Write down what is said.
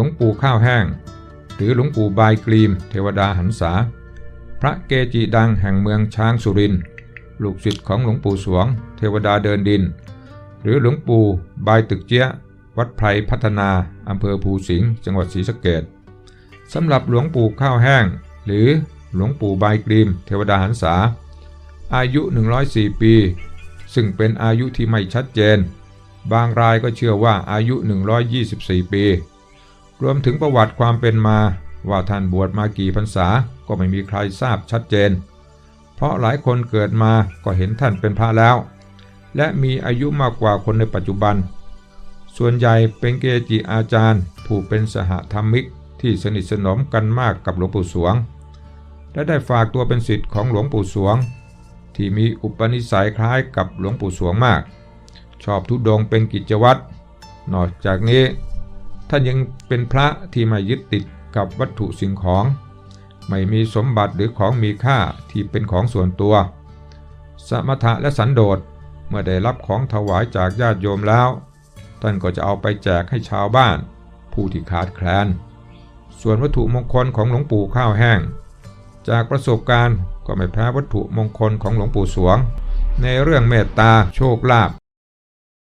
ลวงปู่ข้าวแห้ง หรือหลวงปู่บายกรีม เทวดาหันษา พระเกจิดังแห่งเมืองช้างสุริน ลูกศิษย์ของหลวงปู่สวง เทวดาเดินดิน หรือหลวงปู่บายตึกเจี๊ยวัดไพรพัฒนาอำเภอภูสิงห์จังหวัดศรีสะเกษสำหรับหลวงปู่ข้าวแห้ง หรือหลวงปู่บายกรีม เทวดาหันษา อายุ 104 ปี ซึ่งเป็นอายุที่ไม่ชัดเจน บางรายก็เชื่อว่าอายุ 124 ปี รวมถึงประวัติความเป็นมา ว่าท่านบวชมากี่พรรษาก็ไม่มีใครทราบชัดเจน เพราะหลายคนเกิดมาก็เห็นท่านเป็นพระแล้ว และมีอายุมากกว่าคนในปัจจุบัน ส่วนใหญ่เป็นเกจิอาจารย์ ผู้เป็นสหธรรมิกที่สนิทสนมกันมากกับหลวงปู่สวง และได้ฝากตัวเป็นศิษย์ของหลวงปู่สวง ที่มีอุปนิสัยคล้ายกับหลวงปู่สวงมาก ชอบทุดงเป็นกิจวัตรนอกจากนี้ ท่านยังเป็นพระที่ไม่ยึดติดกับวัตถุสิ่งของ ไม่มีสมบัติหรือของมีค่าที่เป็นของส่วนตัว สมถะและสันโดษเมื่อได้รับของถวายจากญาติโยมแล้ว ท่านก็จะเอาไปแจกให้ชาวบ้าน ผู้ที่ขาดแคลน ส่วนวัตถุมงคลของหลวงปู่ข้าวแห้ง จากประสบการณ์ก็ไม่แพ้วัตถุมงคลของหลวงปู่สวง ในเรื่องเมตตาโชคลาภ